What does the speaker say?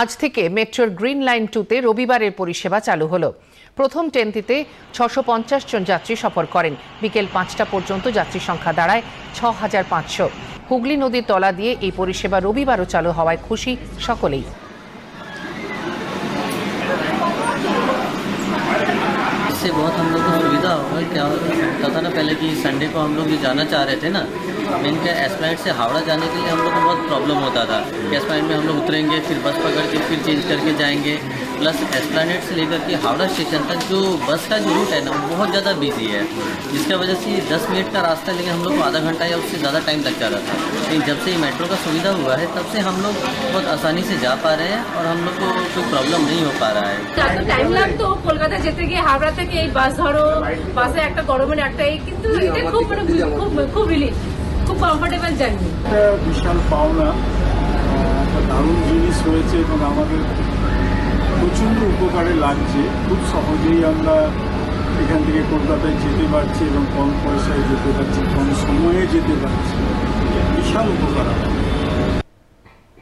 আজ থেকে মেট্রোর গ্রিন লাইন টুতে রবিবারের পরিষেবা চালু হলো। প্রথম ট্রেনটিতে ছশো পঞ্চাশ জন যাত্রী সফর করেন। বিকেল পাঁচটা পর্যন্ত যাত্রী সংখ্যা দাঁড়ায় ছ হাজার পাঁচশো। হুগলি নদীর তলা দিয়ে এই পরিষেবা রবিবারও চালু হওয়ায় খুশি সকলেই। इससे बहुत हम लोग को सुविधा होगा क्या होता था ना, पहले कि संडे को हम लोग ये जाना चाह रहे थे ना मेन क्या एस्प्लाइड से हावड़ा जाने के लिए हम लोग को बहुत प्रॉब्लम होता था। कि में हम लोग उतरेंगे, फिर बस पकड़ के, फिर चेंज करके जाएँगे। प्लस एस्प्लानेट से लेकर के हावड़ा स्टेशन तक जो बस का जो रूट है ना, वो बहुत ज़्यादा बिज़ी है। जिसकी वजह से दस मिनट का रास्ता लेकिन हम लोग को आधा घंटा या उससे ज़्यादा टाइम लग जा रहा था। लेकिन जब से ये मेट्रो का सुविधा हुआ है, तब से हम लोग बहुत आसानी से जा पा रहे हैं और हम लोग को कोई प्रॉब्लम नहीं हो पा रहा है। যেতে গিয়ে হাওড়া থেকে এই বাস ধরো বাসে একটা গরমের একটা এই কিন্তু এটা খুব মানে খুব খুব রিলিফ খুব কমফোর্টেবল জার্নি বিশাল পাওনা দারুণ জিনিস হয়েছে এবং আমাদের প্রচণ্ড উপকারে লাগছে। খুব সহজেই আমরা এখান থেকে কলকাতায় যেতে পারছি এবং কম পয়সায় যেতে পারছি কম সময়ে যেতে পারছি। বিশাল উপকার আমাদের।